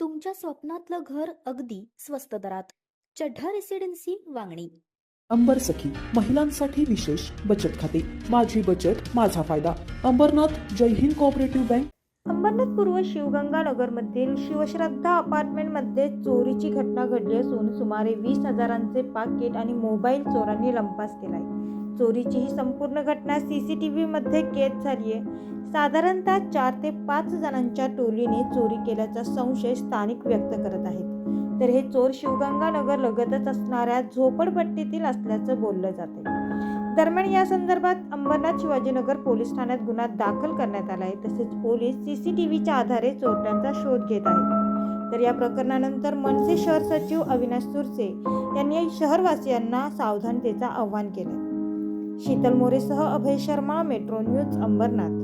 तुमच्या स्वप्नातलं घर अगदी स्वस्त दरात. चढ्ढा रेसिडेन्सी वांगणी. अंबर सखी महिलांसाठी विशेष बचत खाते. माझी बचत माझा फायदा. Ambernath Jai Hind cooperative bank. Ambernath पूर्व शिवगंगा नगरमधील शिवश्रद्धा अपार्टमेंटमध्ये चोरीची घटना घडली असून सुमारे वीस हजारांचे पाकिट आणि मोबाईल चोरांनी लंपास केलाय. चोरीची ही संपूर्ण घटना सी सी टी व्हीमध्ये कैद झाली आहे साधारणतः चार ते पाच जणांच्या टोलीने चोरी केल्याचा संशय स्थानिक व्यक्त करत आहेत. तर हे चोर शिवगंगानगर लगतच असणाऱ्या झोपडपट्टीतील असल्याचं बोललं जाते दरम्यान या संदर्भात अंबरनाथ शिवाजीनगर पोलीस ठाण्यात गुन्हा दाखल करण्यात आला आहे. तसेच पोलीस सी सी टी व्हीच्या आधारे चोरट्यांचा शोध घेत आहेत. तर या प्रकरणानंतर मनसे शहर सचिव अविनाश सुरसे यांनी शहरवासियांना सावधानतेचं आवाहन केलं Sheetal मोरेसह Abhay Sharma metro news Ambernath.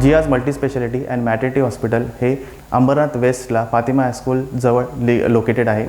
Jiyaz multispeciality and maternity hospital हे अंबरनाथ वेस्टला फातिमा हायस्कूल जवळ लि लोकेटेड आहे.